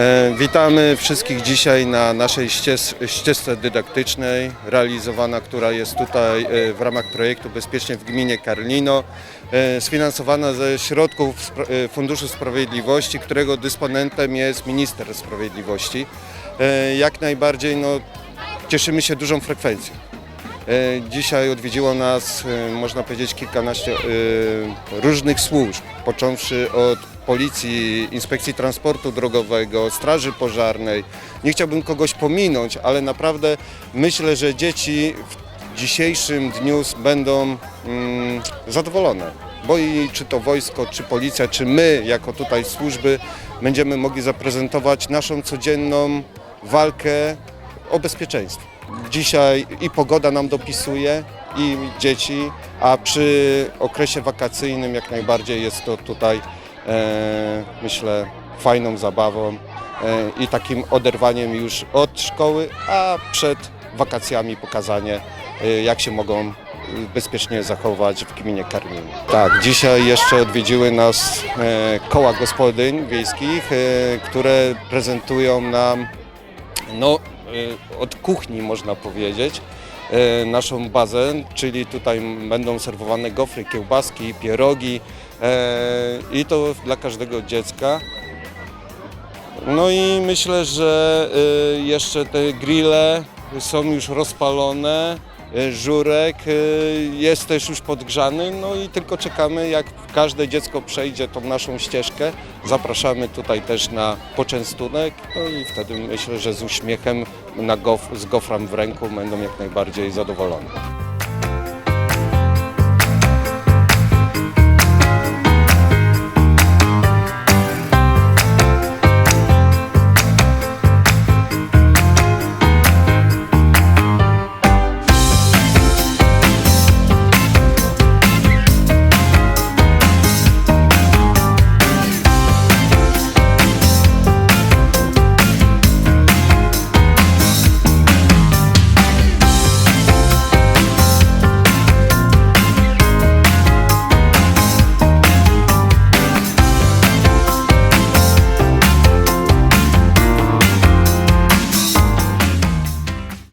E, Witamy wszystkich dzisiaj na naszej ścież, ścieżce dydaktycznej, realizowana, która jest tutaj e, w ramach projektu Bezpiecznie w gminie Karlino, e, sfinansowana ze środków Funduszu Sprawiedliwości, którego dysponentem jest Minister Sprawiedliwości. Jak najbardziej no, cieszymy się dużą frekwencją. Dzisiaj odwiedziło nas, można powiedzieć, kilkanaście różnych służb, począwszy od Policji, Inspekcji Transportu Drogowego, Straży Pożarnej. Nie chciałbym kogoś pominąć, ale naprawdę myślę, że dzieci w dzisiejszym dniu będą mm, zadowolone. Bo i czy to wojsko, czy policja, czy my, jako tutaj służby, będziemy mogli zaprezentować naszą codzienną walkę o bezpieczeństwo. Dzisiaj i pogoda nam dopisuje, i dzieci, a przy okresie wakacyjnym jak najbardziej jest to tutaj, myślę, fajną zabawą e, i takim oderwaniem już od szkoły, a przed wakacjami pokazanie, e, jak się mogą e, bezpiecznie zachować w gminie Karlin. Tak, dzisiaj jeszcze odwiedziły nas e, koła gospodyń wiejskich, e, które prezentują nam no, od kuchni można powiedzieć, naszą bazę, czyli tutaj będą serwowane gofry, kiełbaski, pierogi y, i to dla każdego dziecka. No i myślę, że y, jeszcze te grille są już rozpalone, żurek jest też już podgrzany, no i tylko czekamy jak każde dziecko przejdzie tą naszą ścieżkę. Zapraszamy tutaj też na poczęstunek, no i wtedy myślę, że z uśmiechem na gof, z gofrem w ręku będą jak najbardziej zadowolone.